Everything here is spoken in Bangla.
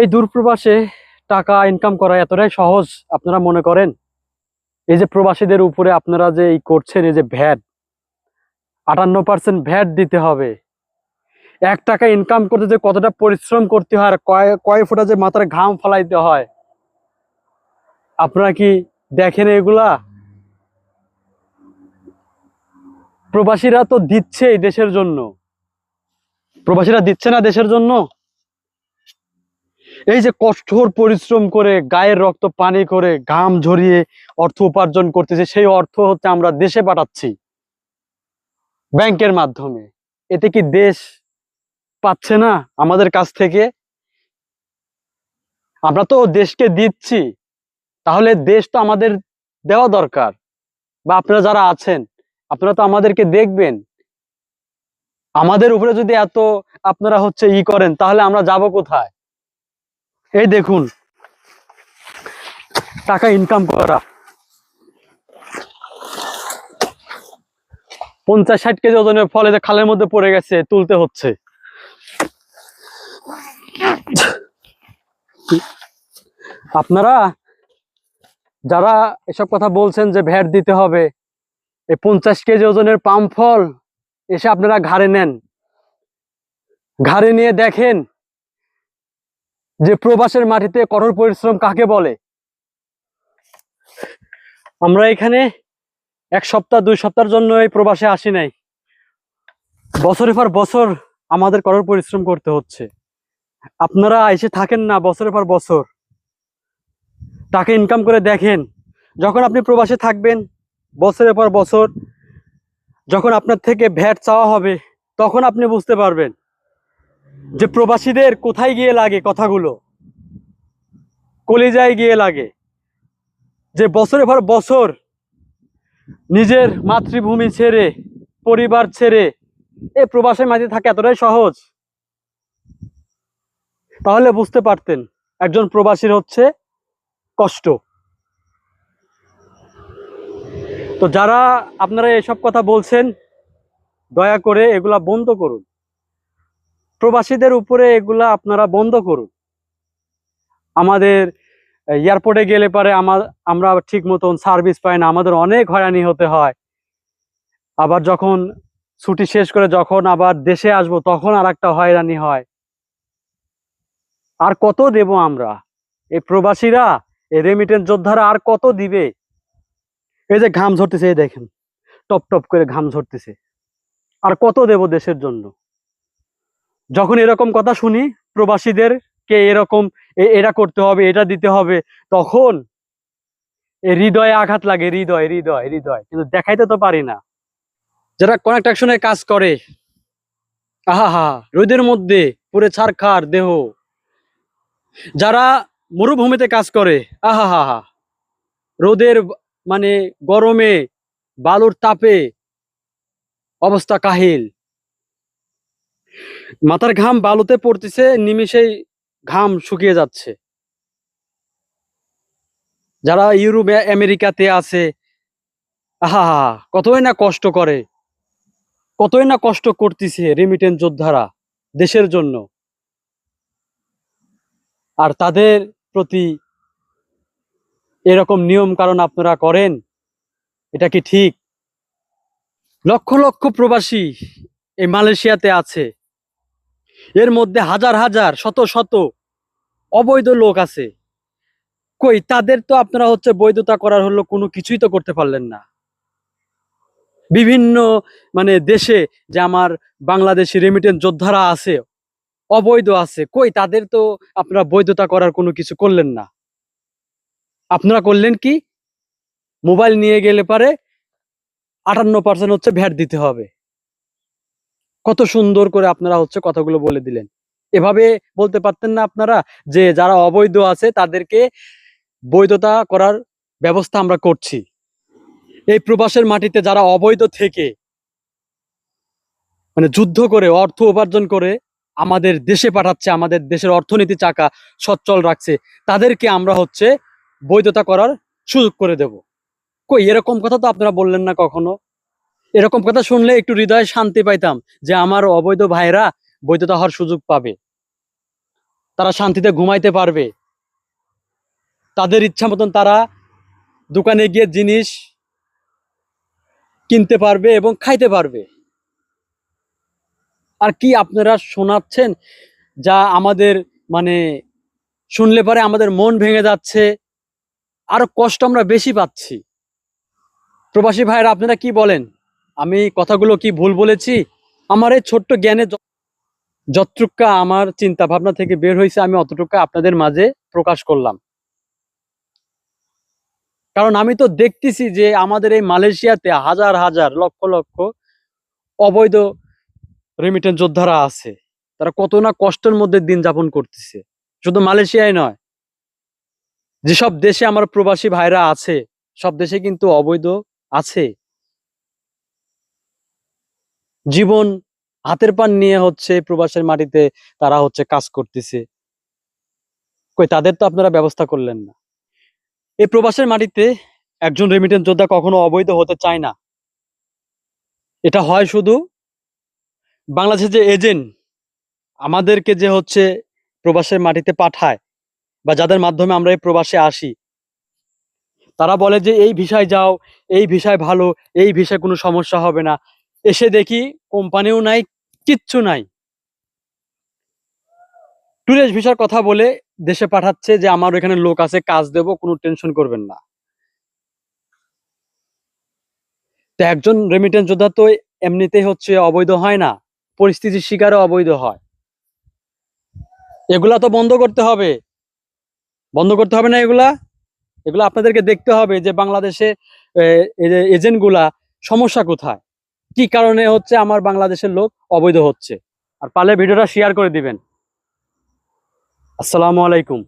এই দূরপ্রবাসে টাকা ইনকাম করা এতটাই সহজ, আপনারা মনে করেন? এই যে প্রবাসীদের উপরে আপনারা যে এই করছেন, এই যে ভ্যাট, আটান্ন পার্সেন্ট ভ্যাট দিতে হবে। এক টাকা ইনকাম করতে যে কতটা পরিশ্রম করতে হয় আর কয় কয় ফোঁটা যে মাথার ঘাম ফালাইতে হয়। আপনারা কি দেখেন এগুলা? প্রবাসীরা তো দিচ্ছে দেশের জন্য। প্রবাসীরা দিচ্ছে না দেশের জন্য? এই যে কঠোর পরিশ্রম করে গায়ের রক্ত পানি করে ঘাম ঝরিয়ে অর্থ উপার্জন করতেছে, সেই অর্থ হচ্ছে আমরা দেশে পাঠাচ্ছি। ব্যাংকের মাধ্যমে। এতে কি দেশ পাচ্ছে না আমাদের কাছ থেকে? আমরা তো দেশকে দিচ্ছি। তাহলে দেশ তো আমাদের দেওয়া দরকার। বা আপনারা যারা আছেন, আপনারা তো আমাদেরকে দেখবেন। আমাদের উপরে যদি এত আপনারা হচ্ছে ই করেন, তাহলে আমরা যাব কোথায়? এই দেখুন, টাকা ইনকাম করা। পঞ্চাশ ষাট কেজি ওজনের ফলে যে খালের মধ্যে পড়ে গেছে, তুলতে হচ্ছে। আপনারা যারা এসব কথা বলছেন যে ভ্যাট দিতে হবে, এই পঞ্চাশ কেজি ওজনের পাম ফল এসে আপনারা ঘাড়ে নেন। ঘাড়ে নিয়ে দেখেন যে প্রবাসের মাটিতে কঠোর পরিশ্রম কাকে বলে? আমরা এখানে এক সপ্তাহ, দুই সপ্তাহের জন্য এই প্রবাসে আসি নাই। বছরের পর বছর আমাদের কঠোর পরিশ্রম করতে হচ্ছে। আপনারা এসে থাকেন না বছরের পর বছর। টাকা ইনকাম করে দেখেন, যখন আপনি প্রবাসে থাকবেন বছরের পর বছর, যখন আপনার থেকে ভ্যাট চাওয়া হবে, তখন আপনি বুঝতে পারবেন। যে প্রবাসীদের কোথায় গিয়ে লাগে কথাগুলো? কলিজায় গিয়ে লাগে। যে বছরের পর বছর নিজের মাতৃভূমি ছেড়ে, পরিবার ছেড়ে এই প্রবাসের মাঝে থাকে এতটাই সহজ। তাহলে বুঝতে পারতেন, একজন প্রবাসীর হচ্ছে কষ্ট। তো যারা আপনারা এসব কথা বলছেন, দয়া করে এগুলা বন্ধ করুন। প্রবাসীদের উপরে এগুলা আপনারা বন্ধ করুন। আমাদের এয়ারপোর্টে গেলে পারে আমার আমরা ঠিক মতন সার্ভিস পাই না, আমাদের অনেক হয়রানি হতে হয়। আবার যখন ছুটি শেষ করে যখন আবার দেশে আসব, তখন আর একটা হয়রানি হয়। আর কত দেব আমরা? এই প্রবাসীরা, এই রেমিটেন্স যোদ্ধারা আর কত দিবে? এই যে ঘাম ঝরতেছে, এই দেখেন। টপ টপ করে ঘাম ঝরতেছে। আর কত দেব দেশের জন্য? যখন এরকম কথা শুনি, প্রবাসীদের কে এরকম এরা করতে হবে, এটা দিতে হবে, তখন হৃদয়ে আঘাত লাগে, হৃদয় হৃদয় হৃদয়। কিন্তু দেখাইতে তো পারি না। যারা কনেকট্রাকশনে কাজ করে আহা রোদের মধ্যে পুরে ছারখার দেহ। যারা মরুভূমিতে কাজ করে আহা হা হা রোদের মানে গরমে, বালুর তাপে অবস্থা কাহিল। মাথার ঘাম বালুতে পড়তেছে, নিমিষেই ঘাম শুকিয়ে যাচ্ছে। যারা ইউরোপে, আমেরিকাতে আছে, আহা কতই না কষ্ট করে, কতই না কষ্ট করতেছে রেমিটেন্স যোদ্ধারা দেশের জন্য। আর তাদের প্রতি এরকম নিয়ম কারণ আপনারা করেন, এটা কি ঠিক? লক্ষ লক্ষ প্রবাসী এই মালয়েশিয়াতে আছে। এর মধ্যে হাজার হাজার, শত শত অবৈধ লোক আছে। কই, তাদের তো আপনারা হচ্ছে বৈধতা করার হলো কোনো কিছুই তো করতে পারলেন না। বিভিন্ন মানে দেশে যে আমার বাংলাদেশি রেমিটেন্স যোদ্ধারা আছে, অবৈধ আছে, কই, তাদের তো আপনারা বৈধতা করার কোনো কিছু করলেন না। আপনারা করলেন কি? মোবাইল নিয়ে গেলে পারে আটান্ন পার্সেন্ট হচ্ছে ভ্যাট দিতে হবে। কত সুন্দর করে আপনারা হচ্ছে কথাগুলো বলে দিলেন। এভাবে বলতে পারতেন না আপনারা যে যারা অবৈধ আছে তাদেরকে বৈধতা করার ব্যবস্থা আমরা করছি। এই প্রবাসের মাটিতে যারা অবৈধ থেকে মানে যুদ্ধ করে, অর্থ উপার্জন করে আমাদের দেশে পাঠাচ্ছে, আমাদের দেশের অর্থনীতি চাকা সচ্ছল রাখছে, তাদেরকে আমরা হচ্ছে বৈধতা করার সুযোগ করে দেব। কই, এরকম কথা তো আপনারা বললেন না কখনো? এরকম কথা শুনলে একটু হৃদয়ে শান্তি পাইতাম যে আমার অবৈধ ভাইরা বৈধতা হওয়ার সুযোগ পাবে। তারা শান্তিতে ঘুমাইতে পারবে। তাদের ইচ্ছা মতন তারা দোকানে গিয়ে জিনিস কিনতে পারবে এবং খাইতে পারবে। আর কি আপনারা শোনাচ্ছেন যা আমাদের মানে শুনলে পরে আমাদের মন ভেঙে যাচ্ছে, আরও কষ্ট আমরা বেশি পাচ্ছি। প্রবাসী ভাইরা, আপনারা কি বলেন? আমি কথাগুলো কি ভুল বলেছি? আমার এই ছোট্ট জ্ঞানে যতটুকা আমার চিন্তা ভাবনা থেকে বের হয়েছে, আমি অতটুকু আপনাদের মাঝে প্রকাশ করলাম। কারণ আমি তো দেখতেছি যে আমাদের এই মালয়েশিয়াতে হাজার হাজার, লক্ষ লক্ষ অবৈধ রেমিটেন্স যোদ্ধারা আছে। তারা কত না কষ্টের মধ্যে দিন যাপন করতেছে। শুধু মালয়েশিয়ায় নয়, যেসব দেশে আমার প্রবাসী ভাইরা আছে, সব দেশে কিন্তু অবৈধ আছে। জীবন হাতের পান নিয়ে হচ্ছে প্রবাসের মাটিতে তারা হচ্ছে কাজ করতেছে। কই, তাদের তো আপনারা ব্যবস্থা করলেন না। এই প্রবাসের মাটিতে একজন রেমিটেন্স যোদ্ধা কখনো অবৈধ হতে চায় না। এটা হয় শুধু বাংলাদেশের যে এজেন্ট আমাদেরকে যে হচ্ছে প্রবাসের মাটিতে পাঠায় বা যাদের মাধ্যমে আমরা এই প্রবাসে আসি, তারা বলে যে এই ভিসায় যাও, এই ভিসায় ভালো, এই ভিসায় কোনো সমস্যা হবে না। এসে দেখি কোম্পানিও নাই, কিচ্ছু নাই। ট্যুরিস্ট ভিসার কথা বলে দেশে পাঠাচ্ছে যে, আমার এখানে লোক আছে, কাজ দেব, কোনো টেনশন করবেন না। তো একজন রেমিটেন্স যোদ্ধা তো এমনিতেই হচ্ছে অবৈধ হয় না, পরিস্থিতির শিকারও অবৈধ হয়। এগুলা তো বন্ধ করতে হবে। বন্ধ করতে হবে না এগুলা? এগুলো আপনাদেরকে দেখতে হবে যে, বাংলাদেশে এজেন্টগুলা সমস্যা কোথায়? কি কারণে হচ্ছে আমার বাংলাদেশের লোক অবৈধ হচ্ছে? আর পারলে ভিডিওটা শেয়ার করে দিবেন। আসসালামু আলাইকুম।